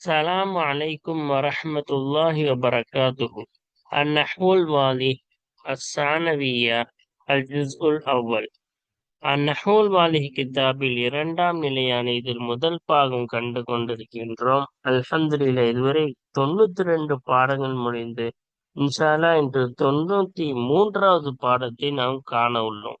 السلام عليكم ورحمة الله وبركاته النحو الواضح الثانوية الجزء الأول النحو الواضح கிதாபில் இரண்டாம் நிலையான இதில் முதல் பாகம் கண்டு கொண்டிருக்கின்றோம் அல்ஹம்துலில்லா இதுவரை தொண்ணூத்தி ரெண்டு பாடங்கள் முடிந்து இன்ஷால்லா இன்று தொண்ணூத்தி மூன்றாவது பாடத்தை நாம் காண உள்ளோம்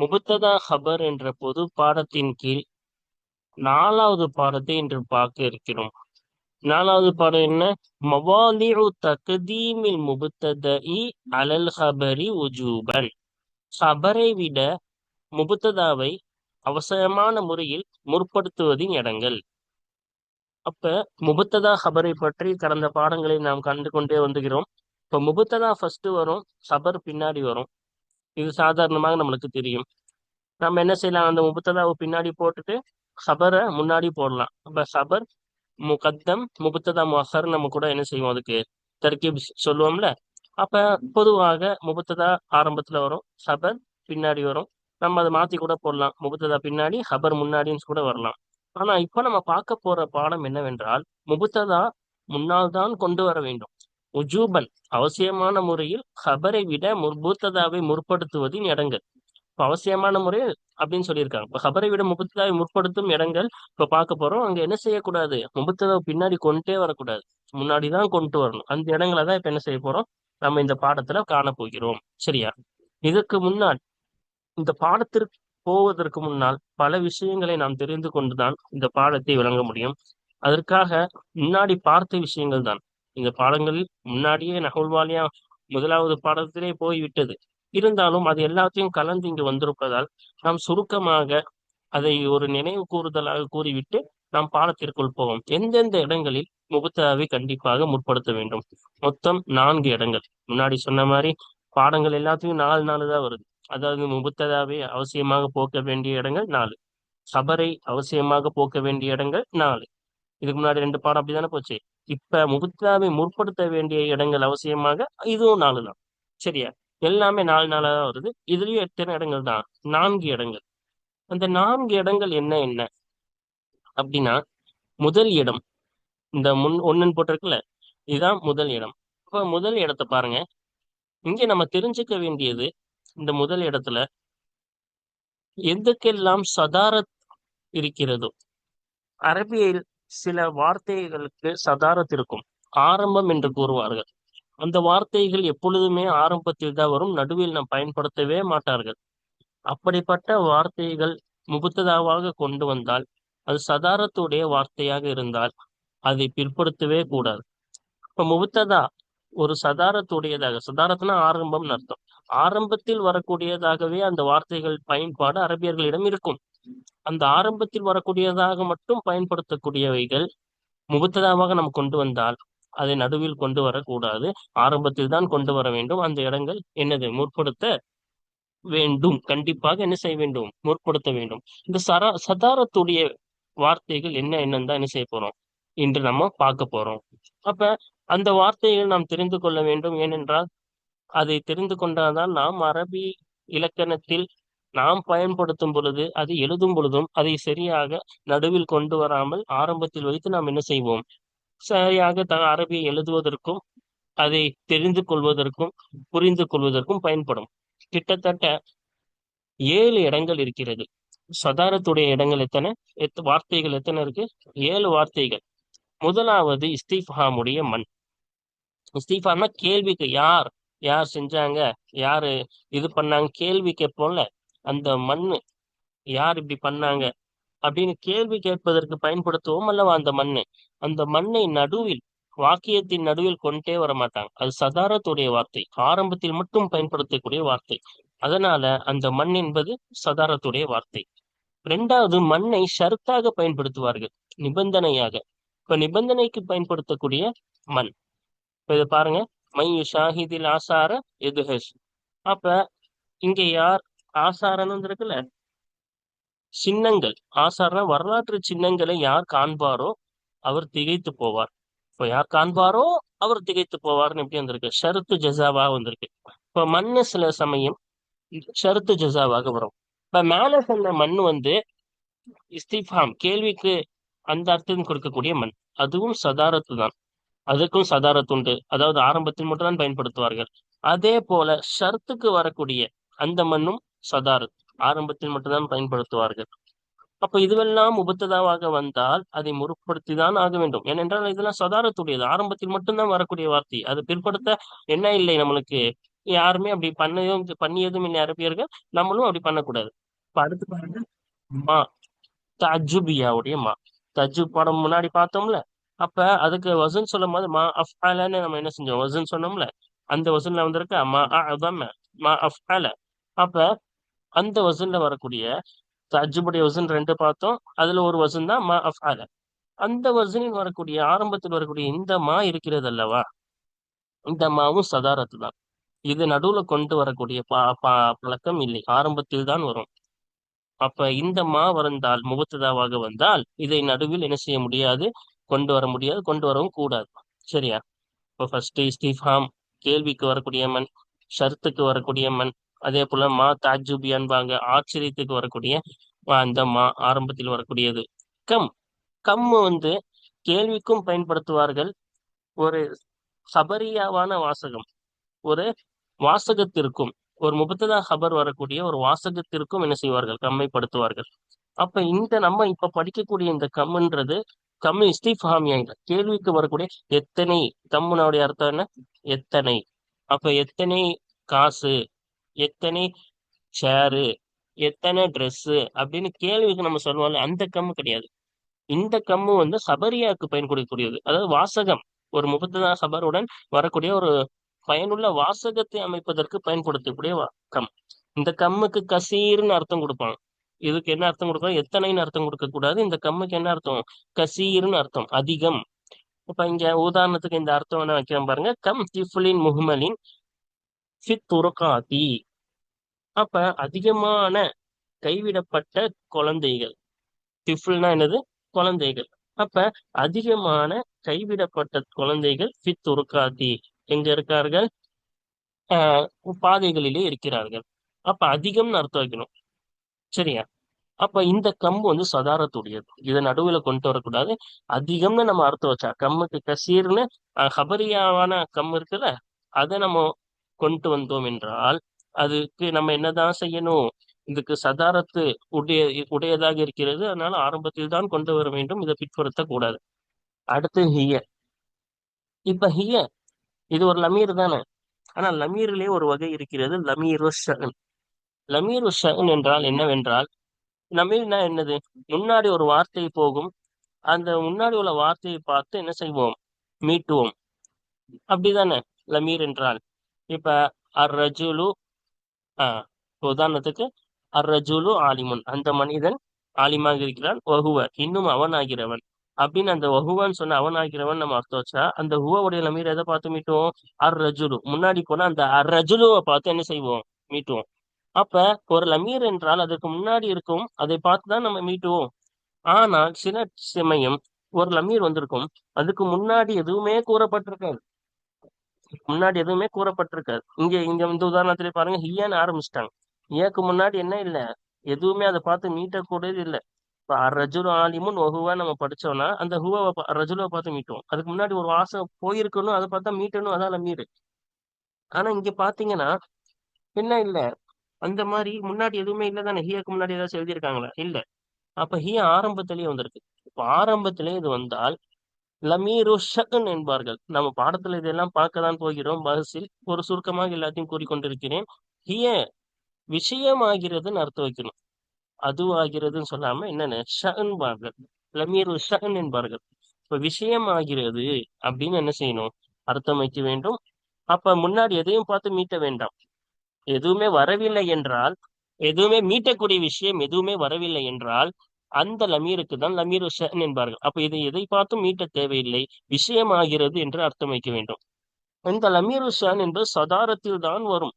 முபத்ததா ஹபர் என்ற பொது பாடத்தின் கீழ் நாலாவது பாடத்தை இன்று பார்க்க இருக்கிறோம். நாலாவது பாடம் என்ன? மவாலிஉ தக்தீமில் இ அலல் ஹபரி உஜூபன். ஹபரை விட முபத்ததாவை அவசரமான முறையில் முற்படுத்துவதின் இடங்கள். அப்ப முபத்ததா ஹபரை பற்றி கடந்த பாடங்களை நாம் கண்டு கொண்டே வந்துகிறோம். இப்ப முபத்ததா ஃபர்ஸ்ட் வரும் ஹபர் பின்னாடி வரும். இது சாதாரணமாக நம்மளுக்கு தெரியும். நம்ம என்ன செய்யலாம்? அந்த முபத்ததாவை பின்னாடி போட்டுட்டு ஹபரை முன்னாடி போடலாம். அப்போ ஹபர் முகத்தம் முபத்ததா முஹர் நம்ம கூட என்ன செய்வோம்? அதுக்கு தர்கீப் சொல்லுவோம்ல? அப்ப பொதுவாக முபத்ததா ஆரம்பத்துல வரும் ஹபர் பின்னாடி வரும். நம்ம அதை மாற்றி கூட போடலாம். முபத்ததா பின்னாடி ஹபர் முன்னாடின்னு கூட வரலாம். ஆனா இப்போ நம்ம பார்க்க போற பாடம் என்னவென்றால் முபத்ததா முன்னால் தான் கொண்டு வர வேண்டும். உஜூபன். அவசியமான முறையில் ஹபரை விட முற்பூத்ததாவை முற்படுத்துவதின் இடங்கள் இப்ப அவசியமான முறையில் அப்படின்னு சொல்லியிருக்காங்க. இப்போ ஹபரை விட முபுத்ததாவை முற்படுத்தும் இடங்கள் இப்ப பார்க்க போறோம். அங்க என்ன செய்யக்கூடாது? முபத்ததாவை பின்னாடி கொண்டே வரக்கூடாது. முன்னாடிதான் கொண்டு வரணும். அந்த இடங்களை தான் இப்ப என்ன செய்ய போறோம்? நம்ம இந்த பாடத்துல காண போகிறோம் சரியா? இதுக்கு முன்னால் இந்த பாடத்திற்கு போவதற்கு முன்னால் பல விஷயங்களை நாம் தெரிந்து கொண்டுதான் இந்த பாடத்தை விளங்க முடியும். அதற்காக முன்னாடி பார்த்த விஷயங்கள் தான் இந்த பாடங்களில் முன்னாடியே நகுல்வாலியா முதலாவது பாடத்திலே போய்விட்டது. இருந்தாலும் அது எல்லாத்தையும் கலந்து இங்கு வந்திருப்பதால் நாம் சுருக்கமாக அதை ஒரு நினைவு கூறுதலாக கூறிவிட்டு நாம் பாடத்திற்குள் போவோம். எந்தெந்த இடங்களில் முபத்தாவை கண்டிப்பாக முற்படுத்த வேண்டும்? மொத்தம் நான்கு இடங்கள். முன்னாடி சொன்ன மாதிரி பாடங்கள் எல்லாத்தையும் நாலு நாலு தான் வருது. அதாவது முபத்ததாவை அவசியமாக போக்க வேண்டிய இடங்கள் நாலு. சபரை அவசியமாக போக்க வேண்டிய இடங்கள் நாலு. இதுக்கு முன்னாடி ரெண்டு பாடம் அப்படிதானே போச்சு? இப்ப முபத்தாவை முற்படுத்த வேண்டிய இடங்கள் அவசியமாக இதுவும் நாலு நாள். சரியா? எல்லாமே நாலு நாளா தான் வருது. இதுலயும் எத்தனை இடங்கள் தான்? நான்கு இடங்கள். அந்த நான்கு இடங்கள் என்ன என்ன? அப்படின்னா முதல் இடம். இந்த முன் ஒன்னு போட்டிருக்குல்ல? இதுதான் முதல் இடம். இப்ப முதல் இடத்தை பாருங்க. இங்க நம்ம தெரிஞ்சுக்க வேண்டியது இந்த முதல் இடத்துல எதுக்கெல்லாம் சதாரத் இருக்கிறதோ அரபியில் சில வார்த்தைகளுக்கு சதாரத் இருக்கும். ஆரம்பம் என்று கூறுவார்கள். அந்த வார்த்தைகள் எப்பொழுதுமே ஆரம்பத்தில் தான் வரும். நடுவில் நாம் பயன்படுத்தவே மாட்டார்கள். அப்படிப்பட்ட வார்த்தைகள் முகுத்ததாவாக கொண்டு வந்தால் அது சதாரத்துடைய வார்த்தையாக இருந்தால் அதை பிற்படுத்தவே கூடாது. இப்ப முகுத்ததா ஒரு சதாரத்துடையதாக. சதாரத்னா ஆரம்பம்னு அர்த்தம். ஆரம்பத்தில் வரக்கூடியதாகவே அந்த வார்த்தைகள் பயன்பாடு அரபியர்களிடம் இருக்கும். அந்த ஆரம்பத்தில் வரக்கூடியதாக மட்டும் பயன்படுத்தக்கூடியவைகள் முபத்ததாவாக நம்ம கொண்டு வந்தால் அதை நடுவில் கொண்டு வரக்கூடாது. ஆரம்பத்தில் தான் கொண்டு வர வேண்டும். அந்த இடங்கள் என்னது? முற்படுத்த வேண்டும். கண்டிப்பாக என்ன செய்ய வேண்டும்? முற்படுத்த வேண்டும். இந்த சரா சதாரத்துடைய வார்த்தைகள் என்ன என்னன்னு தான் என்ன செய்ய போறோம்? இன்று நம்ம பார்க்க போறோம். அப்ப அந்த வார்த்தைகள் நாம் தெரிந்து கொள்ள வேண்டும். ஏனென்றால் அதை தெரிந்து கொண்டால்தான் நாம் அரபி இலக்கணத்தில் நாம் பயன்படுத்தும் பொழுது அது எழுதும் பொழுதும் அதை சரியாக நடுவில் கொண்டு வராமல் ஆரம்பத்தில் வைத்து நாம் என்ன செய்வோம்? சரியாக த அரபியை எழுதுவதற்கும் அதை தெரிந்து கொள்வதற்கும் புரிந்து கொள்வதற்கும் பயன்படும். கிட்டத்தட்ட ஏழு இடங்கள் இருக்கிறது. சதாரத்துடைய இடங்கள் எத்தனை? எத் வார்த்தைகள் எத்தனை இருக்கு? ஏழு வார்த்தைகள். முதலாவது இஸ்தீஃபாமுடைய மண். இஸ்திஃபான்னா கேள்விக்கு யார் யார் செஞ்சாங்க யாரு இது பண்ணாங்க கேள்வி கேட்போம்ல. அந்த மண்ணு யார் இப்படி பண்ணாங்க? அப்படின்னு கேள்வி கேட்பதற்கு பயன்படுத்துவோம் அல்லவா அந்த மண்ணு? அந்த மண்ணை நடுவில் வாக்கியத்தின் நடுவில் கொண்டே வர மாட்டாங்க அது சதாரத்துடைய வார்த்தை. ஆரம்பத்தில் மட்டும் பயன்படுத்தக்கூடிய வார்த்தை. அதனால அந்த மண் என்பது சதாரத்துடைய வார்த்தை. இரண்டாவது மண்ணை ஷர்த்தாக பயன்படுத்துவார்கள். நிபந்தனையாக. இப்ப நிபந்தனைக்கு பயன்படுத்தக்கூடிய மண். இப்ப இதை பாருங்க. மை ஷாஹிதில் ஆசார எதுஹஸ் அப்ப இங்க யார் ஆசாரன்னு இருக்குல்ல சின்னங்கள். ஆசாரனா வரலாற்று சின்னங்களை யார் காண்பாரோ அவர் திகைத்து போவார். இப்ப யார் காண்பாரோ அவர் திகைத்து போவார்னு எப்படி வந்திருக்கு? ஷருத்து ஜசாவா வந்திருக்கு. இப்ப மண்ணு சில சமயம் ஷருத்து ஜசாவாக வரும். இப்போ மேலே சொன்ன மண் வந்து இஸ்திஃபாம் கேள்விக்கு அந்த அர்த்தம் கொடுக்கக்கூடிய மண். அதுவும் சதாரத்து தான். அதுக்கும் சதாரத்து உண்டு. அதாவது ஆரம்பத்தில் மட்டும் தான் பயன்படுத்துவார்கள். அதே போல ஷர்த்துக்கு வரக்கூடிய அந்த மண்ணும் சதார் ஆரம்பத்தில் மட்டும்தான் பயன்படுத்துவார்கள். அப்ப இதுவெல்லாம் உபத்ததாவாக வந்தால் அதை முற்படுத்தி தான் ஆக வேண்டும். ஏனென்றால் இதெல்லாம் சதாரத்துடையது. ஆரம்பத்தில் மட்டும்தான் வரக்கூடிய வார்த்தை. அது பிற்படுத்த என்ன இல்லை நம்மளுக்கு. யாருமே அப்படி பண்ணதும் பண்ணியதும் இல்லை அரபியர்கள் நம்மளும் அப்படி பண்ணக்கூடாது. இப்ப அடுத்து பாருங்க. மா. தஜுபியாவுடைய மா. தஜு படம் முன்னாடி பார்த்தோம்ல. அப்ப அதுக்கு வசன் சொல்லும் போது மா அஃபாலன்னு நம்ம என்ன செஞ்சோம்? வசன் சொன்னோம்ல. அந்த வசன்ல வந்திருக்க மா அதாம மா அஃபால அப்ப அந்த வசன்ல வரக்கூடிய தஜுபுடைய வசன் ரெண்டு பார்த்தோம். அதுல ஒரு வசன் தான் மா அஃபால அந்த வசனில் வரக்கூடிய ஆரம்பத்தில் வரக்கூடிய இந்த மா இருக்கிறது அல்லவா? இந்த மாவும் சதாரத்து தான். இது நடுவுல கொண்டு வரக்கூடிய பா பா பழக்கம் இல்லை. ஆரம்பத்தில் தான் வரும். அப்ப இந்த மா வந்தால் முகத்ததாவாக வந்தால் இதை நடுவில் என்ன செய்ய முடியாது? கொண்டு வர முடியாது. கொண்டு வரவும் கூடாது. சரியா? இப்போ ஃபர்ஸ்ட் இஸ்திஃபாம் கேள்விக்கு வரக்கூடிய மண் ஷர்த்துக்கு வரக்கூடிய மண் அதே போல மா தாஜுபியான்பாங்க ஆச்சரியத்துக்கு வரக்கூடிய அந்த மா ஆரம்பத்தில் வரக்கூடியது. கம். கம் வந்து கேள்விக்கும் பயன்படுத்துவார்கள் ஒரு சபரியாவான வாசகம். ஒரு வாசகத்திற்கும் ஒரு முபத்ததா ஹபர் வரக்கூடிய ஒரு வாசகத்திற்கும் என்ன செய்வார்கள்? கம்மைப்படுத்துவார்கள் அப்ப இந்த நம்ம இப்ப படிக்கக்கூடிய இந்த கம்ன்றது கம் இஸ்திஃபாமியாங்க கேள்விக்கு வரக்கூடிய எத்தனை கம்முனுடைய அர்த்தம் என்ன? எத்தனை. அப்ப எத்தனை காசு எத்தனை ஷேரு எத்தனை ட்ரெஸ்ஸு அப்படின்னு கேள்விக்கு நம்ம சொல்லுவோம்ல அந்த கம்மு கிடையாது. இந்த கம்மு வந்து சபரியாவுக்கு பயன்படக்கூடியது அதாவது வாசகம் ஒரு முபத்ததா சபருடன் வரக்கூடிய ஒரு பயனுள்ள வாசகத்தை அமைப்பதற்கு பயன்படுத்தக்கூடிய கம் இந்த கம்முக்கு கசீர்னு அர்த்தம் கொடுப்பாங்க. இதுக்கு என்ன அர்த்தம் கொடுக்கணும்? எத்தனைன்னு அர்த்தம் கொடுக்க கூடாது. இந்த கம்முக்கு என்ன அர்த்தம்? கசீர்னு அர்த்தம் அதிகம். இப்ப இங்க உதாரணத்துக்கு இந்த அர்த்தம் என்ன வைக்கிறேன் பாருங்க. கம் திஃபுலின் முஹமலின் ஃபித் அப்ப அதிகமான கைவிடப்பட்ட குழந்தைகள். டிஃபுல்னா என்னது? குழந்தைகள். அப்ப அதிகமான கைவிடப்பட்ட குழந்தைகள் ஃபித் உருக்காதி எங்க இருக்கார்கள்? ஆஹ் பாதைகளிலே இருக்கிறார்கள். அப்ப அதிகம்னு அர்த்தம் வைக்கணும். சரியா? அப்ப இந்த கம்பு வந்து சதாரத்துடையது இதை நடுவுல கொண்டு வரக்கூடாது. அதிகம்னு நம்ம அர்த்தம் வச்சா கம்முக்கு கசீர்னு ஹபரியாவான கம் இருக்குல்ல அதை நம்ம கொண்டு வந்தோம் என்றால் அதுக்கு நம்ம என்னதான் செய்யணும்? இதுக்கு சதாரத்து உடைய உடையதாக இருக்கிறது. அதனால ஆரம்பத்தில் தான் கொண்டு வர வேண்டும். இதை பிற்படுத்த கூடாது அடுத்து ஹிய. இப்ப ஹிய இது ஒரு லமீர் தானே? ஆனா லமீரிலே ஒரு வகை இருக்கிறது. லமீரு ஷகன் லமீரு ஷகன் என்றால் என்னவென்றால் லமீர்னா என்னது? முன்னாடி ஒரு வார்த்தை போகும். அந்த முன்னாடி உள்ள வார்த்தையை பார்த்து என்ன செய்வோம்? மீட்டுவோம். அப்படிதானே? லமீர் என்றால். இப்ப அர் ரஜுலு ஆஹ் உதாரணத்துக்கு அர் ரஜுலு ஆலிமுன். அந்த மனிதன் ஆலிமாக இருக்கிறான். ஒகுவ இன்னும் அவன் ஆகிறவன் அப்படின்னு அந்த ஒகுவான்னு சொன்ன அவன் ஆகிறவன் நம்ம அர்த்தம் வச்சா அந்த ஹுவாவுடைய லமீர் எதை பார்த்து மீட்டுவோம்? அர் ரஜுலு முன்னாடி போனா அந்த அர் ரஜுலுவை பார்த்து என்ன செய்வோம்? மீட்டுவோம். அப்ப ஒரு லமீர் என்றால் அதற்கு முன்னாடி இருக்கும் அதை பார்த்து தான் நம்ம மீட்டுவோம். ஆனால் சில சமயம் ஒரு லமீர் வந்திருக்கும். அதுக்கு முன்னாடி எதுவுமே கூறப்பட்டிருக்காது. முன்னாடி எதுவுமே கூறப்பட்டிருக்காது. இங்க இங்க வந்து உதாரணத்துல பாருங்க ஹியான்னு ஆரம்பிச்சிட்டாங்க. ஏக்கு முன்னாடி என்ன இல்ல? எதுவுமே அதை பார்த்து மீட்டக்கூடியது இல்லை. இப்ப ரஜுல் ஆலிமுன் ஒஹுவா நம்ம படிச்சோம்னா அந்த ஹுவாவை ரஜுலுவை பார்த்து மீட்டுவோம். அதுக்கு முன்னாடி ஒரு வாசம் போயிருக்கணும் அதை பார்த்தா மீட்டணும் அதால மீறு ஆனா இங்க பாத்தீங்கன்னா என்ன இல்ல. அந்த மாதிரி முன்னாடி எதுவுமே இல்லை தானே? ஹியாக்கு முன்னாடி ஏதாச்சும் எழுதியிருக்காங்களா? இல்ல. அப்ப ஹியா ஆரம்பத்திலேயே வந்திருக்கு. இப்ப ஆரம்பத்திலேயே இது வந்தால் லமீரு ஷகன் என்பார்கள். நம்ம பாடத்துல இதெல்லாம் பார்க்க தான் போகிறோம். பஸ்ஸில் ஒரு சுருக்கமாக எல்லாத்தையும் கூறிக்கொண்டிருக்கிறேன். ஹிய விஷயமாகிறதுன்னு அர்த்தம் வைக்கணும். அதுவாகிறதுன்னு சொல்லாம என்னன்னு? ஷன்பார்கள் லமீரு ஷன் என்பார்கள். இப்ப விஷயம் ஆகிறது அப்படின்னு என்ன செய்யணும்? அர்த்தம் வைக்க வேண்டும். அப்ப முன்னாடி எதையும் பார்த்து மீட்ட வேண்டாம். எதுவுமே வரவில்லை என்றால் எதுவுமே மீட்டக்கூடிய விஷயம் எதுவுமே வரவில்லை என்றால் அந்த லமீருக்கு தான் லமீர் ஷன் என்பார்கள். அப்ப இதை எதை பார்த்தும் மீட்ட தேவையில்லை. விஷயமாகிறது என்று அர்த்தம் வைக்க வேண்டும். இந்த லமீர் ஷன் என்பது சதாரத்தில் தான் வரும்.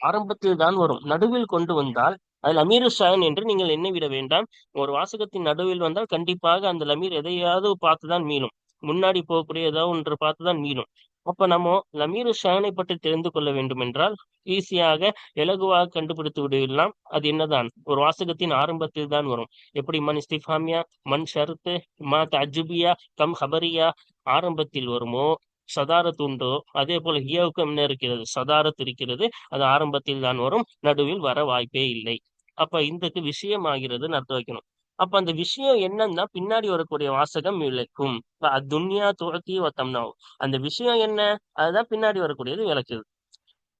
ஆரம்பத்தில் தான் வரும். நடுவில் கொண்டு வந்தால் அது லமீரு ஷான் என்று நீங்கள் எண்ணவிட வேண்டாம். ஒரு வாசகத்தின் நடுவில் வந்தால் கண்டிப்பாக அந்த லமீர் எதையாவது பார்த்துதான் மீளும். முன்னாடி போகக்கூடிய ஏதாவது ஒன்று பார்த்துதான் மீளும். அப்ப நம்ம லமீரு ஷானை பற்றி தெரிந்து கொள்ள வேண்டும் என்றால் ஈஸியாக இலகுவாக கண்டுபிடித்து விடலாம். அது என்னதான்? ஒரு வாசகத்தின் ஆரம்பத்தில் தான் வரும். எப்படி? மண் இஸ்திஃபாமியா மண் ஷருத்து மா தஜுபியா கம் ஹபரியா ஆரம்பத்தில் வருமோ? சதாரத் உண்டோ? அதே போல ஹியாவுக்கும் என்ன இருக்கிறது சதாரத் இருக்கிறது அது ஆரம்பத்தில் தான் வரும். நடுவில் வர வாய்ப்பே இல்லை. அப்ப இந்தக்கு விஷயம் ஆகிறதுன்னு அர்த்தம் வைக்கணும். அப்ப அந்த விஷயம் என்னன்னா பின்னாடி வரக்கூடிய வாசகம் விளக்கும். துன்யா துரத்தி வத்தம்னா அந்த விஷயம் என்ன? அதுதான் பின்னாடி வரக்கூடியது விளக்குது.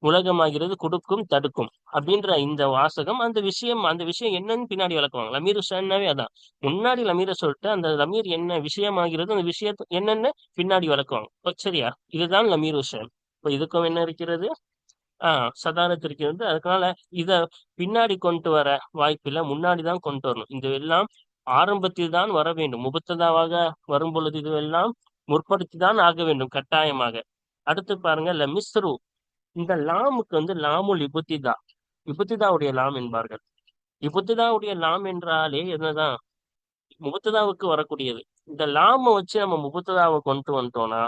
உலகமாகிறது கொடுக்கும் தடுக்கும் அப்படின்ற இந்த வாசகம் அந்த விஷயம் அந்த விஷயம் என்னன்னு பின்னாடி விளக்குவாங்க. லமீர் ஹுசேன்னாவே அதான். முன்னாடி லமீரை சொல்லிட்டு அந்த லமீர் என்ன விஷயமாகிறது அந்த விஷயத்த என்னன்னு பின்னாடி விளக்குவாங்க. சரியா. இதுதான் லமீர் ஹுசேன் இப்போ இதுக்கும் என்ன இருக்கிறது? ஆஹ் சதானத்திற்கு வந்து அதனால இத பின்னாடி கொண்டு வர வாய்ப்பில்லை. முன்னாடி தான் கொண்டு வரணும். இது எல்லாம் ஆரம்பத்தில் தான் வர வேண்டும். முபத்ததாவாக வரும் பொழுது இதுவெல்லாம் முற்படுத்தி தான் ஆக வேண்டும் கட்டாயமாக. அடுத்து பாருங்க ல மிஸ்ரு. இந்த லாமுக்கு வந்து லாமுல் இபுத்திதா. இபுத்திதாவுடைய லாம் என்பார்கள். இபுத்திதாவுடைய லாம் என்றாலே என்னதான்? முபத்ததாவுக்கு வரக்கூடியது. இந்த லாம வச்சு நம்ம முபத்ததாவை கொண்டு வந்துட்டோம்னா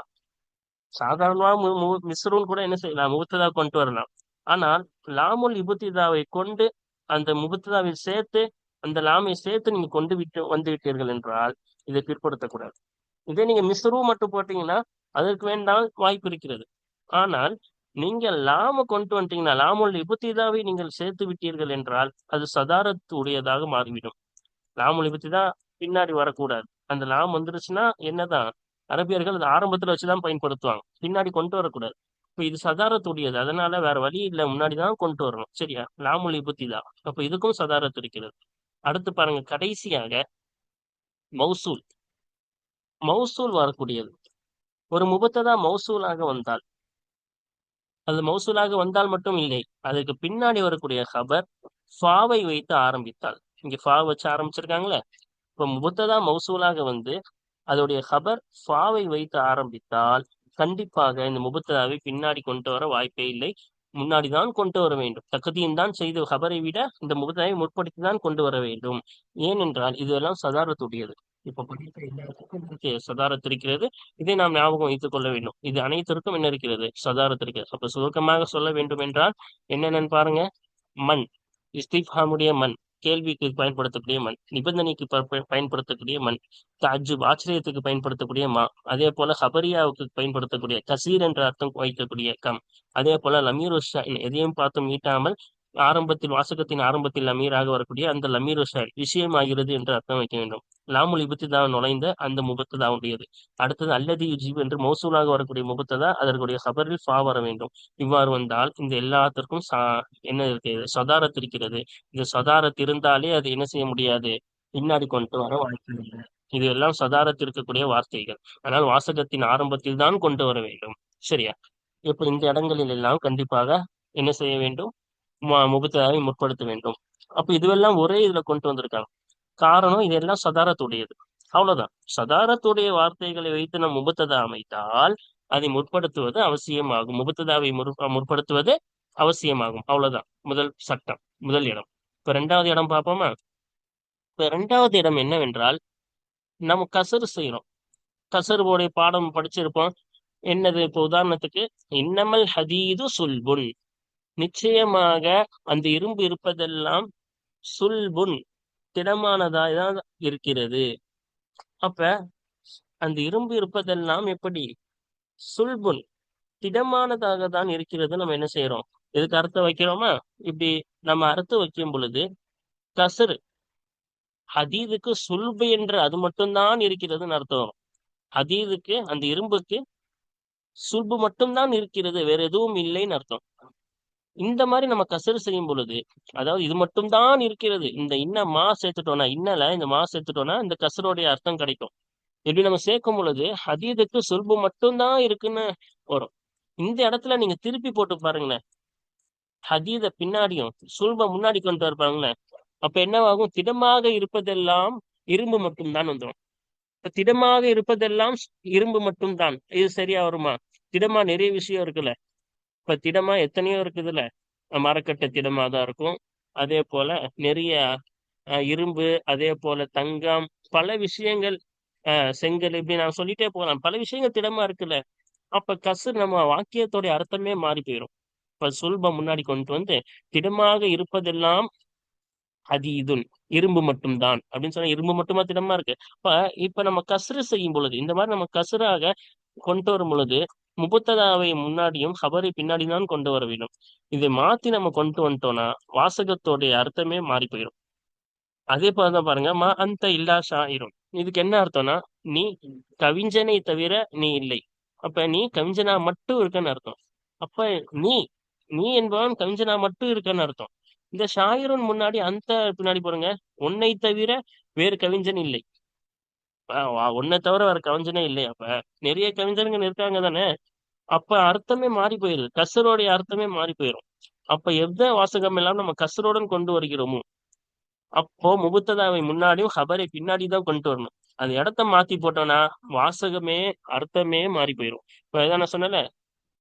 சாதாரணமா மு- மு- மிஸ்ருன்னு கூட என்ன செய்யலாம் முபத்ததா கொண்டு வரலாம். ஆனால் லாமுல் இபுத்திதாவை கொண்டு அந்த முபத்ததாவை சேர்த்து அந்த லாமை சேர்த்து நீங்க கொண்டு விட்டு வந்து விட்டீர்கள் என்றால் இதை பிற்படுத்தக்கூடாது. இதே நீங்க மிஸ்ரூ மட்டும் போட்டீங்கன்னா அதற்கு வேண்டாம் வாய்ப்பு இருக்கிறது. ஆனால் நீங்கள் லாம கொண்டு வந்துட்டீங்கன்னா லாமுல் இபுத்திதாவை நீங்கள் சேர்த்து விட்டீர்கள் என்றால் அது சதாரத்து உடையதாக மாறிவிடும். லாமுல் இபுத்திதா பின்னாடி வரக்கூடாது. அந்த லாம் வந்துருச்சுன்னா என்னதான்? அரபியர்கள் அது ஆரம்பத்துல வச்சுதான் பயன்படுத்துவாங்க. பின்னாடி கொண்டு வரக்கூடாது. இப்ப இது சதாரத்துடையது. அதனால வேற வழி இல்லை. முன்னாடி தான் கொண்டு வரணும். சரியா? லாமொழி புத்தி தான் அப்ப இதுக்கும் சதாரத்து இருக்கிறது. அடுத்து பாருங்க. கடைசியாக மௌசூல். மௌசூல் வரக்கூடியது. ஒரு முபத்ததா மௌசூலாக வந்தால். அது மௌசூலாக வந்தால் மட்டும் இல்லை. அதுக்கு பின்னாடி வரக்கூடிய ஹபர் ஃபாவை வைத்து ஆரம்பித்தால். இங்க ஃபா வச்சு ஆரம்பிச்சிருக்காங்களே. இப்ப முபத்ததா மௌசூலாக வந்து அதோடைய ஹபர் ஃபாவை வைத்து ஆரம்பித்தால் கண்டிப்பாக இந்த முபத்ததாவை பின்னாடி கொண்டு வர வாய்ப்பே இல்லை. முன்னாடி தான் கொண்டு வர வேண்டும். தகுதியும் தான் செய்த ஹபரை விட இந்த முபத்ததாவை முற்படுத்தி தான் கொண்டு வர வேண்டும். ஏனென்றால் இதெல்லாம் சதாரத்துடையது. இப்ப படித்த எல்லாத்துக்கும் சதாரத் இருக்கிறது. இதை நாம் ஞாபகம் வைத்துக் கொள்ள வேண்டும். இது அனைத்திற்கும் என்ன இருக்கிறது? சதாரத் இருக்கிறது. அப்ப சுருக்கமாக சொல்ல வேண்டும் என்றால் என்னென்னு பாருங்க. மண். இஸ்திஃபாமுடைய மண். கேள்விக்கு பயன்படுத்தக்கூடிய மண் நிபந்தனைக்கு ப- பயன்படுத்தக்கூடிய மண் தஜுப் ஆச்சரியத்துக்கு பயன்படுத்தக்கூடிய மா அதே போல ஹபரியாவுக்கு பயன்படுத்தக்கூடிய கசீர் என்ற அர்த்தம் வைக்கக்கூடிய கம் அதே போல லமீர் எதையும் பார்த்தும் ஈட்டாமல் ஆரம்பத்தில் வாசகத்தின் ஆரம்பத்தில் லமீராக வரக்கூடிய அந்த லமீர் விஷயம் ஆகிறது என்று அர்த்தம் வைக்க வேண்டும். லாமுல் இபுத்திதா நுழைந்த அந்த முபத்ததா உடையது. அடுத்தது அல்லது யுஜீப் என்று மோசூலாக வரக்கூடிய முபத்ததா அதற்குடைய ஹபரில் ஃபா வர வேண்டும். இவ்வாறு வந்தால் இந்த எல்லாத்திற்கும் சா என்ன இருக்கிறது சதாரத் இருக்கிறது. இந்த சதாரத் இருந்தாலே அது என்ன செய்ய முடியாது? பின்னாடி கொண்டு வர வாய்ப்பு இல்லை. இது எல்லாம் சதாரத் இருக்கக்கூடிய வார்த்தைகள். ஆனால் வாசகத்தின் ஆரம்பத்தில் தான் கொண்டு வர வேண்டும். சரியா? இப்ப இந்த இடங்களில் எல்லாம் கண்டிப்பாக என்ன செய்ய வேண்டும்? முபத்ததாவை முற்படுத்த வேண்டும். அப்ப இதுவெல்லாம் ஒரே இதுல கொண்டு வந்திருக்காங்க. காரணம் இதெல்லாம் சதாரத்துடையது. அவ்வளவுதான். சதாரத்துடைய வார்த்தைகளை வைத்து நம் முபத்ததா அமைத்தால் அதை முற்படுத்துவது அவசியமாகும். முபத்ததாவை முற்- முற்படுத்துவது அவசியமாகும். அவ்வளவுதான். முதல் சட்டம் முதல் இடம். இப்ப ரெண்டாவது இடம் பார்ப்போமா? இப்ப ரெண்டாவது இடம் என்னவென்றால் நம்ம கசரு செய்யறோம். கசருவோடைய பாடம் படிச்சிருப்போம். என்னது? இப்போ உதாரணத்துக்கு இன்னமல் ஹதீது சுல்புன். நிச்சயமாக அந்த இரும்பு இருப்பதெல்லாம் சுல்புன் திடமானதாக இருக்கிறது. அப்ப அந்த இரும்பு இருப்பதெல்லாம் எப்படி? சுல்புன் திடமானதாக தான் இருக்கிறது நம்ம என்ன செய்யறோம் இதுக்கு அர்த்தம் வைக்கிறோமா? இப்படி நம்ம அர்த்தம் வைக்கும் பொழுது கசரு அதீதுக்கு சுல்பு என்று அது மட்டும்தான் இருக்கிறதுன்னு அர்த்தம். அதீதுக்கு அந்த இரும்புக்கு சுல்பு மட்டும்தான் இருக்கிறது வேற எதுவும் இல்லைன்னு அர்த்தம். இந்த மாதிரி நம்ம கசரு செய்யும் பொழுது அதாவது இது மட்டும் தான் இருக்கிறது. இந்த இன்ன மா சேர்த்துட்டோம்னா இன்னல இந்த மா சேர்த்துட்டோம்னா இந்த கசருடைய அர்த்தம் கிடைக்கும். எப்படி நம்ம சேர்க்கும் பொழுது ஹதீதுக்கு சொல்பு மட்டும்தான் இருக்குன்னு வரும். இந்த இடத்துல நீங்க திருப்பி போட்டு பாருங்களேன். ஹதீத பின்னாடியும் சுல்ப முன்னாடி கொண்டு வருப்பாங்களேன் அப்ப என்னவாகும்? திடமாக இருப்பதெல்லாம் இரும்பு மட்டும்தான் வந்துடும் இப்ப திடமாக இருப்பதெல்லாம் இரும்பு மட்டும்தான். இது சரியா வருமா? திடமா நிறைய விஷயம் இருக்குல்ல. இப்ப திடமா எத்தனையோ இருக்குதுல்ல. மரக்கட்டை திடமா தான் இருக்கும். அதே போல நிறைய அஹ், இரும்பு அதே போல தங்கம் பல விஷயங்கள் செங்கல் இப்படி நான் சொல்லிட்டே போகலாம். பல விஷயங்கள் திடமா இருக்குல்ல. அப்ப கசு நம்ம வாக்கியத்தோட அர்த்தமே மாறி போயிடும் இப்ப சுல்பம் முன்னாடி கொண்டு வந்து திடமாக இருப்பதெல்லாம் அதீதுன் இரும்பு மட்டும்தான் அப்படின்னு சொன்னா இரும்பு மட்டுமா திடமா இருக்கு. இப்ப இப்ப நம்ம கசுறு செய்யும் பொழுது இந்த மாதிரி நம்ம கசுறாக கொண்டு வரும் பொழுது முபத்ததாவை முன்னாடியும் ஹபரை பின்னாடி தான் கொண்டு வர வேண்டும். இதை மாத்தி நம்ம கொண்டு வந்துட்டோம்னா வாசகத்தோடைய அர்த்தமே மாறி போயிடும் அதே போலதான் பாருங்க மா அந்த இல்லா ஷாயிரும். இதுக்கு என்ன அர்த்தம்னா நீ கவிஞனை தவிர நீ இல்லை. அப்ப நீ கவிஞனா மட்டும் இருக்கன்னு அர்த்தம். அப்ப நீ நீ என்பவன் கவிஞனா மட்டும் இருக்கன்னு அர்த்தம். இந்த ஷாயிரன் முன்னாடி அந்த பின்னாடி பாருங்க உன்னை தவிர வேறு கவிஞன் இல்லை. வா- உன்னை தவிர வேற கவிஞனே இல்லையா அப்ப. நிறைய கவிஞருங்க இருக்காங்க தானே? அப்ப அர்த்தமே மாறி போயிருது. கசரோடைய அர்த்தமே மாறி போயிடும் அப்ப எந்த வாசகம் எல்லாம் நம்ம கசரோடன் கொண்டு வருகிறோமோ? அப்போ முபுத்ததாவை முன்னாடியும் ஹபரை பின்னாடி தான் கொண்டு வரணும். அந்த இடத்த மாத்தி போட்டோம்னா வாசகமே அர்த்தமே மாறி போயிடும் இப்ப நான் சொன்னல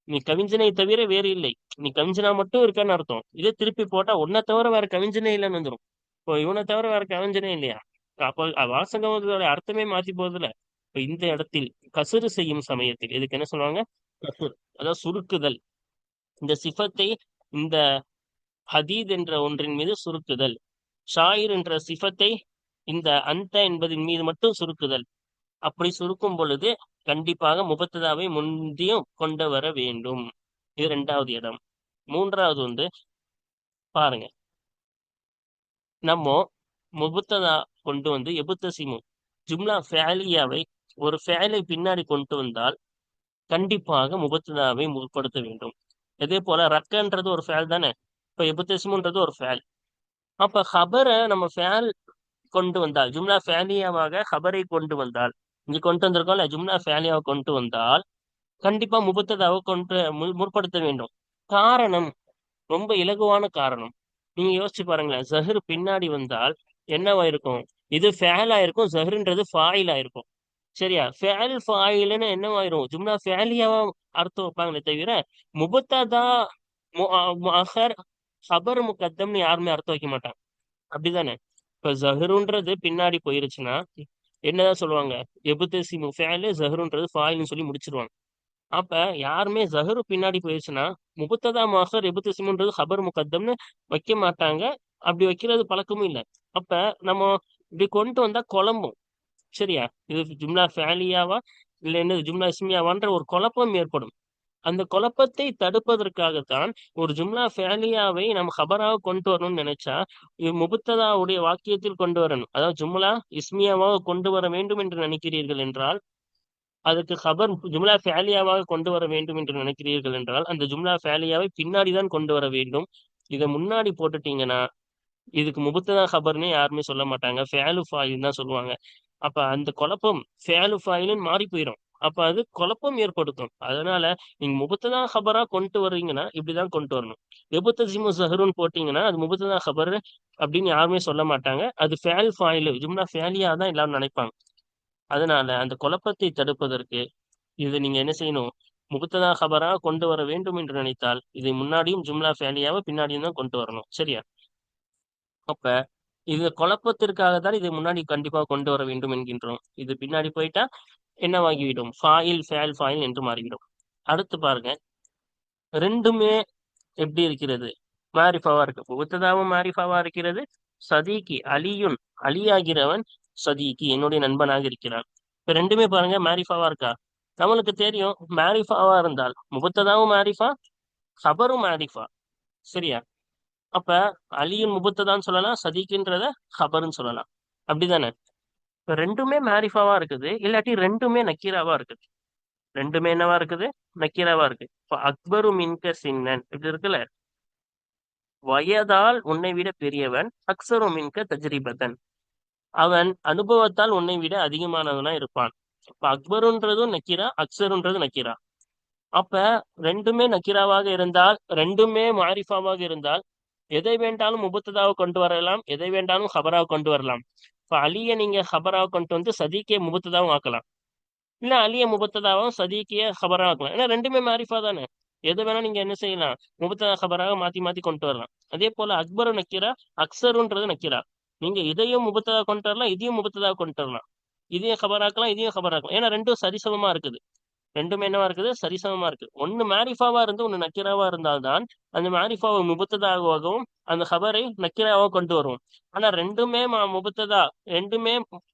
நீ கவிஞனை தவிர வேறு இல்லை. நீ கவிஞனா மட்டும் இருக்கான்னு அர்த்தம். இதே திருப்பி போட்டா உன்னை தவிர வேற கவிஞனே இல்லைன்னு வந்துடும் இப்போ இவனை தவிர வேற கவிஞனே இல்லையா? அப்போ வாசகத்தோட அர்த்தமே மாத்தி போகுதுல இப்ப இந்த இடத்தில் கசுறு செய்யும் சமயத்தில் இதுக்கு என்ன சொல்லுவாங்க? கசுர் அதாவது சுருக்குதல். இந்த சிஃபத்தை இந்த ஹதீத் என்ற ஒன்றின் மீது சுருக்குதல். ஷாயிர் என்ற சிஃபத்தை இந்த அந்த என்பதின் மீது மட்டும் சுருக்குதல். அப்படி சுருக்கும் பொழுது கண்டிப்பாக முபத்ததாவை முந்தியும் கொண்டு வர வேண்டும். இது ரெண்டாவது இடம். மூன்றாவது வந்து பாருங்க. நம்ம முபத்ததா கொண்டு வந்து எபுத்தசிமு ஜும்லா ஃபேலியாவை ஒரு ஃபேலை பின்னாடி கொண்டு வந்தால் கண்டிப்பாக முபத்ததாவை முற்படுத்த வேண்டும். அதே போல ரக்கன்றது ஒரு ஃபேல் தானே? இப்போ எபுத்தசிமுன்றது ஒரு ஃபேல். அப்ப ஹபரை நம்ம ஃபேல் கொண்டு வந்தால் ஜும்லா ஃபேலியாவாக ஹபரை கொண்டு வந்தால் இங்கே கொண்டு வந்திருக்கோம்ல ஜும்லா ஃபேலியாவை கொண்டு வந்தால் கண்டிப்பா முபத்ததாவை கொண்டு முற்படுத்த வேண்டும். காரணம் ரொம்ப இலகுவான காரணம். நீங்க யோசிச்சு பாருங்களேன் ஜஹர் பின்னாடி வந்தால் என்னவா இருக்கும் இது ஃபேலா இருக்கும் ஜஹர்ன்றது ஃபாயிலா இருக்கும் சரியா? ஃபேல் ஃபாயில்னு என்னவாயிரும்? ஜும்னா ஃபேலியாவா அர்த்தம் வைப்பாங்களே தவிர முபத்ததா மு- ஹபர் முகத்தம்னு யாருமே அர்த்தம் வைக்க மாட்டாங்க. அப்படிதானே? இப்ப ஜஹருன்றது பின்னாடி போயிருச்சுன்னா என்னதான் சொல்லுவாங்க? எபுத்தசி ஃபேலு ஜஹருன்றது ஃபாயில்னு சொல்லி முடிச்சிருவாங்க. அப்ப யாருமே ஜஹரு பின்னாடி போயிருச்சுன்னா முபத்ததா மாஹர் எபுத்தசிமுன்றது ஹபர் முகத்தம்னு வைக்க மாட்டாங்க. அப்படி வைக்கிறது பழக்கமும் இல்லை. அப்ப நம்ம இப்படி கொண்டு வந்தா குழம்பும். சரியா? இது ஜும்லா ஃபேலியாவா? இல்ல என்ன ஜும்லா இஸ்மியாவான்ற ஒரு குழப்பம் ஏற்படும். அந்த குழப்பத்தை தடுப்பதற்காகத்தான் ஒரு ஜும்லா ஃபேலியாவை நம்ம ஹபராக கொண்டு வரணும்னு நினைச்சா இது வாக்கியத்தில் கொண்டு வரணும். அதாவது ஜும்லா இஸ்மியாவாக கொண்டு வர வேண்டும் என்று நினைக்கிறீர்கள் என்றால் அதுக்கு ஹபர் ஜும்லா ஃபேலியாவாக கொண்டு வர வேண்டும் என்று நினைக்கிறீர்கள் என்றால் அந்த ஜும்லா ஃபேலியாவை பின்னாடி தான் கொண்டு வர வேண்டும். இதை முன்னாடி போட்டுட்டீங்கன்னா இதுக்கு முபுத்ததா ஹபர்னே யாருமே சொல்ல மாட்டாங்க. ஃபேலு ஃபாயில் தான் சொல்லுவாங்க. அப்ப அந்த குழப்பம் ஃபேலு ஃபாயிலுன்னு மாறி போயிடும் அப்ப அது குழப்பம் ஏற்படுத்தும். அதனால நீங்க முபத்ததா ஹபரா கொண்டு வர்றீங்கன்னா இப்படிதான் கொண்டு வரணும். எபுத்தஜிமு ஜஹருன்னு போட்டீங்கன்னா அது முபத்ததா ஹபர் அப்படின்னு யாருமே சொல்ல மாட்டாங்க. அது ஃபேல் ஃபாயில் ஜும்னா ஃபேலியா தான் எல்லாரும் நினைப்பாங்க. அதனால அந்த குழப்பத்தை தடுப்பதற்கு இது நீங்க என்ன செய்யணும்? முபத்ததா ஹபரா கொண்டு வர வேண்டும் என்று நினைத்தால் இதை முன்னாடியும் ஜும்லா ஃபேலியாவை பின்னாடியும் தான் கொண்டு வரணும். சரியா? அப்ப இது குழப்பத்திற்காக தான் இது முன்னாடி கண்டிப்பா கொண்டு வர வேண்டும் என்கின்றோம். இது பின்னாடி போயிட்டா என்னவாகிவிடும்? ஃபாயில் ஃபேல் ஃபாயில் என்று மாறிவிடும். அடுத்து பாருங்க. ரெண்டுமே எப்படி இருக்கிறது? மாரிஃபாவா இருக்கு. முபத்ததாவும் மாரிஃபாவா இருக்கிறது. சதீக்கி அலியுன் அலியாகிறவன் சதீக்கி என்னுடைய நண்பனாக இருக்கிறான். இப்ப ரெண்டுமே பாருங்க மாரிஃபாவா இருக்கா? நம்மளுக்கு தெரியும் மாரிஃபாவா இருந்தால் முபத்ததாவும் மாரிஃபா ஹபரும் மாரிஃபா. சரியா? அப்ப அலியின் முபத்தை தான் சொல்லலாம் சதீக்குன்றத ஹபர்னு சொல்லலாம். அப்படிதானே? இப்ப ரெண்டுமே மாரிஃபாவா இருக்குது. இல்லாட்டி ரெண்டுமே நக்கீராவா இருக்குது. ரெண்டுமே என்னவா இருக்குது? நக்கீராவா இருக்கு. இப்ப அக்பரு மின்க சின்னன். இப்படி இருக்குல்ல? வயதால் உன்னை விட பெரியவன் அக்சரு மின்க தஜ்ரிபதன். அவன் அனுபவத்தால் உன்னை விட அதிகமானவனா இருப்பான். இப்ப அக்பருன்றதும் நக்கீரா அக்சருன்றது நக்கீரா? அப்ப ரெண்டுமே நக்கீராவாக இருந்தால் ரெண்டுமே மாரிஃபாவாக இருந்தால் எதை வேண்டாலும் முபத்ததாவை கொண்டு வரலாம் எதை வேண்டாலும் ஹபராவை கொண்டு வரலாம். இப்ப அலியை நீங்க ஹபராவை கொண்டு வந்து சதிக்கே முபத்ததாவும் ஆக்கலாம். இல்ல அலிய முபத்ததாவும் சதிக்கிய ஹபரா ஆக்கலாம். ஏன்னா ரெண்டுமே மாரிஃபா தானே. எது வேணா நீங்க என்ன செய்யலாம் முபத்ததா ஹபராக மாத்தி மாத்தி கொண்டு வரலாம். அதே போல அக்பரு நக்கீரா அக்சருன்றது நக்கீரா. நீங்க இதையும் முபத்ததா கொண்டு வரலாம் இதையும் முபத்ததா கொண்டு வரலாம். இதையும் ஹபராக்கலாம் இதையும் ஹபராக்கலாம். ஏன்னா ரெண்டும் சரிசமமா இருக்குது. ரெண்டுமே என்னவா இருக்குது? சரிசமமா இருக்கு. ஒன்னு மாரிஃபாவா இருந்து ஒன்னு நக்கிராவா இருந்தால்தான் அந்த மாரிஃபாவை முபத்ததாகவும் அந்த ஹபரை நக்கிராவா கொண்டு வருவோம். ஆனா ரெண்டுமே முபத்ததா ரெண்டுமே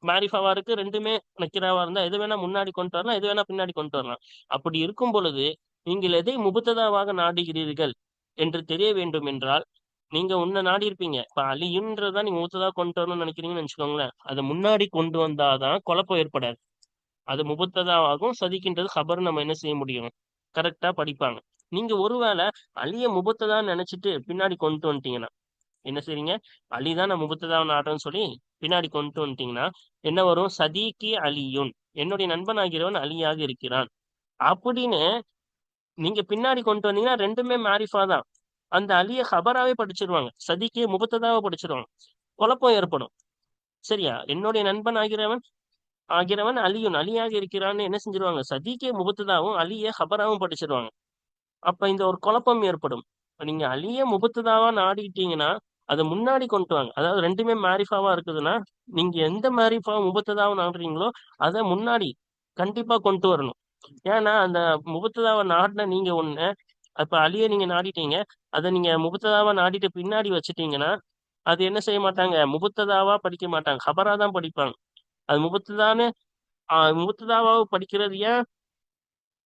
மாரிஃபாவா இருக்கு ரெண்டுமே நக்கிராவா இருந்தா எது வேணா முன்னாடி கொண்டு வரலாம் எது வேணா பின்னாடி கொண்டு வரலாம். அப்படி இருக்கும் பொழுது நீங்கள் எதை முபத்ததாவாக நாடுகிறீர்கள் என்று தெரிய வேண்டும் என்றால் நீங்க உன்னை நாடி இருப்பீங்க இப்ப அழியுன்றதான் நீங்க முபத்ததா கொண்டு வரணும்னு நினைக்கிறீங்கன்னு நினைச்சுக்கோங்களேன் அதை முன்னாடி கொண்டு வந்தாதான் குழப்பம் ஏற்படாது. அது முபத்ததாவாகும் சதிக்கின்றது ஹபர் நம்ம என்ன செய்ய முடியும்? கரெக்டா படிப்பாங்க. நீங்க ஒருவேளை அலிய முபத்ததான்னு நினைச்சிட்டு பின்னாடி கொண்டு வந்துட்டீங்கன்னா என்ன செய்றீங்க? அலிதான் நான் முபத்ததான் ஆடுறேன்னு சொல்லி பின்னாடி கொண்டு வந்துட்டீங்கன்னா என்ன வரும்? சதீக்கி அலியுன் என்னுடைய நண்பன் ஆகிறவன் அலியாக இருக்கிறான். அப்படின்னு நீங்க பின்னாடி கொண்டு வந்தீங்கன்னா ரெண்டுமே மாரிஃபா தான். அந்த அலிய ஹபராவே படிச்சிருவாங்க. சதிக்கே முபத்ததாவே படிச்சிருவாங்க. குழப்பம் ஏற்படும். சரியா? என்னுடைய நண்பன் ஆகிறவன் ஆகிறவன் அலியும் அலியாக இருக்கிறான்னு என்ன செஞ்சிருவாங்க? சதிக்கே முபத்ததாவும் அலிய ஹபராவும் படிச்சிருவாங்க. அப்ப இந்த ஒரு குழப்பம் ஏற்படும். நீங்க அலிய முபத்ததாவா நாடிட்டீங்கன்னா அதை முன்னாடி கொண்டு வாங்க. அதாவது ரெண்டுமே மாரிஃபாவா இருக்குதுன்னா நீங்க எந்த மாரிஃபா முபத்ததாவை நாடுறீங்களோ அதை முன்னாடி கண்டிப்பா கொண்டு வரணும். ஏன்னா அந்த முபத்ததாவை நாடின நீங்க ஒண்ணு அப்ப அலிய நீங்க நாடிட்டீங்க அதை நீங்க முபத்ததாவா நாடிட்டு பின்னாடி வச்சுட்டீங்கன்னா அது என்ன செய்ய மாட்டாங்க? முபத்ததாவா படிக்க மாட்டாங்க. ஹபரா தான் படிப்பாங்க. அது முபத்ததான்னு முபத்ததாவாக படிக்கிறது ஏன்?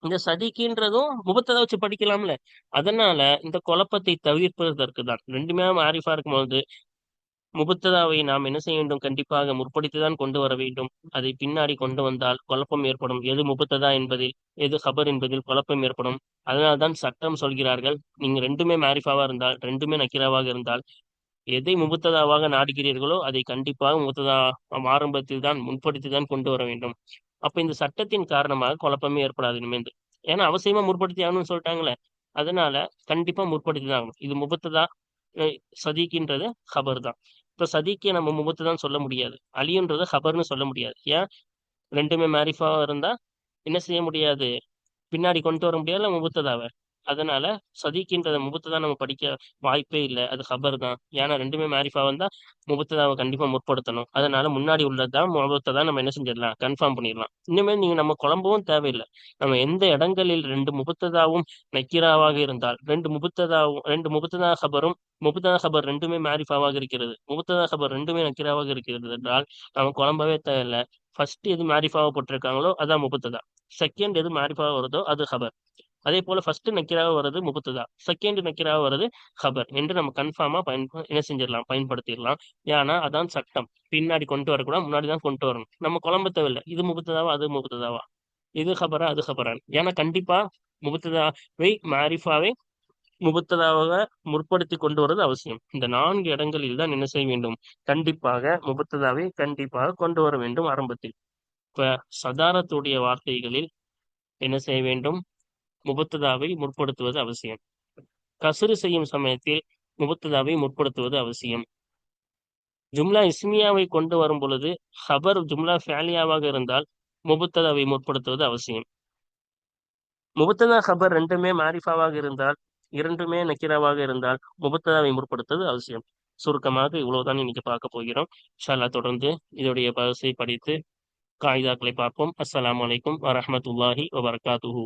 இந்த சதிக்குன்றதும் முபத்ததா வச்சு படிக்கலாம்ல. அதனால இந்த குழப்பத்தை தவிர்ப்பதற்கு தான். ரெண்டுமே ஆரிஃபா இருக்கும்போது முபத்ததாவை நாம் என்ன செய்ய வேண்டும்? கண்டிப்பாக முற்படுத்திதான் கொண்டு வர வேண்டும். அதை பின்னாடி கொண்டு வந்தால் குழப்பம் ஏற்படும். எது முபத்ததா என்பதில் எது ஹபர் என்பதில் குழப்பம் ஏற்படும். அதனால்தான் சட்டம் சொல்கிறார்கள் நீங்க ரெண்டுமே மாரிஃபாவா இருந்தால் ரெண்டுமே நக்கிராவாக இருந்தால் எதை முபத்ததாவாக நாடுகிறீர்களோ அதை கண்டிப்பாக முபுத்ததா ஆரம்பத்தில் தான் முன்படுத்தி தான் கொண்டு வர வேண்டும். அப்ப இந்த சட்டத்தின் காரணமாக குழப்பமே ஏற்படாது இனிமேந்து ஏன்னா அவசியமா முற்படுத்தி ஆகணும்னு சொல்லிட்டாங்களே. அதனால கண்டிப்பா முற்படுத்தி தான் ஆகணும். இது முபத்ததா சதிக்குன்றது ஹபர் தான் இப்ப சதிக்கு நம்ம முபத்து தான் சொல்ல முடியாது. அலின்றது ஹபர்னு சொல்ல முடியாது. ஏன்? ரெண்டுமே மேரிஃபாவா இருந்தா என்ன செய்ய முடியாது? பின்னாடி கொண்டு வர முடியாது முபத்ததாவை அதனால சதிக்கின்றத முபத்ததா நம்ம படிக்க வாய்ப்பே இல்லை. அது ஹபர் தான். ஏன்னா ரெண்டுமே மேரிஃபா வந்தா முபத்ததாவை கண்டிப்பா முற்படுத்தணும். அதனால முன்னாடி உள்ளதுதான் முபத்ததா நம்ம என்ன செஞ்சிடலாம்? கன்ஃபார்ம் பண்ணிடலாம். இனிமே நீங்க நம்ம குழம்பவும் தேவையில்லை. நம்ம எந்த இடங்களில் ரெண்டு முபத்ததாவும் நக்கீராவாக இருந்தால் ரெண்டு முபத்ததாவும் ரெண்டு முபத்ததா ஹபரும் முபத்ததா ஹபர் ரெண்டுமே மேரிஃபாவாக இருக்கிறது. முபத்ததா ஹபர் ரெண்டுமே நக்கீராவாக இருக்கிறது என்றால் நம்ம குழம்பவே தேவையில்லை. ஃபர்ஸ்ட் எது மேரிஃபாவை போட்டிருக்காங்களோ அதான் முபத்ததா செகண்ட் எது மேரிஃபாவை வருதோ அது ஹபர் அதே போல ஃபர்ஸ்ட் நக்கிராக வர்றது முபத்துதா செகண்ட் நக்கிராக வர்றது ஹபர் என்று நம்ம கன்ஃபார்மா பயன் என்ன செஞ்சிடலாம் பயன்படுத்திடலாம். ஏன்னா அதான் சட்டம். பின்னாடி கொண்டு வரக்கூடாது முன்னாடி தான் கொண்டு வரணும். நம்ம குழம்பு தேவையில்லை. இது முபத்ததாவா அது முபத்ததாவா இது ஹபரா அது ஹபரான் ஏன்னா கண்டிப்பா முபத்ததாவை மாரிஃபாவை முபத்ததாவாக முற்படுத்தி கொண்டு வருவது அவசியம். இந்த நான்கு இடங்களில் தான் என்ன செய்ய வேண்டும்? கண்டிப்பாக முபத்ததாவை கண்டிப்பாக கொண்டு வர வேண்டும் ஆரம்பத்தில். இப்ப சதாரத்துடைய வார்த்தைகளில் என்ன செய்ய வேண்டும்? முபத்ததாவை முற்படுத்துவது அவசியம். கசுறு செய்யும் சமயத்தில் முபத்ததாவை முற்படுத்துவது அவசியம். ஜும்லா இஸ்மியாவை கொண்டு வரும் பொழுது ஹபர் ஜும்லா ஃபேலியாவாக இருந்தால் முபத்ததாவை முற்படுத்துவது அவசியம். முபத்ததா ஹபர் ரெண்டுமே மாரிஃபாவாக இருந்தால் இரண்டுமே நக்கிராவாக இருந்தால் முபத்ததாவை முற்படுத்துவது அவசியம். சுருக்கமாக இவ்வளவுதான் இன்னைக்கு பார்க்க போகிறோம். ஷாலா தொடர்ந்து இதோடைய பரிசை படித்து காயிதாக்களை பார்ப்போம். அஸ்லாம் அலைக்கும் வரமத்துல்லாஹி வபரகாத்துஹூ.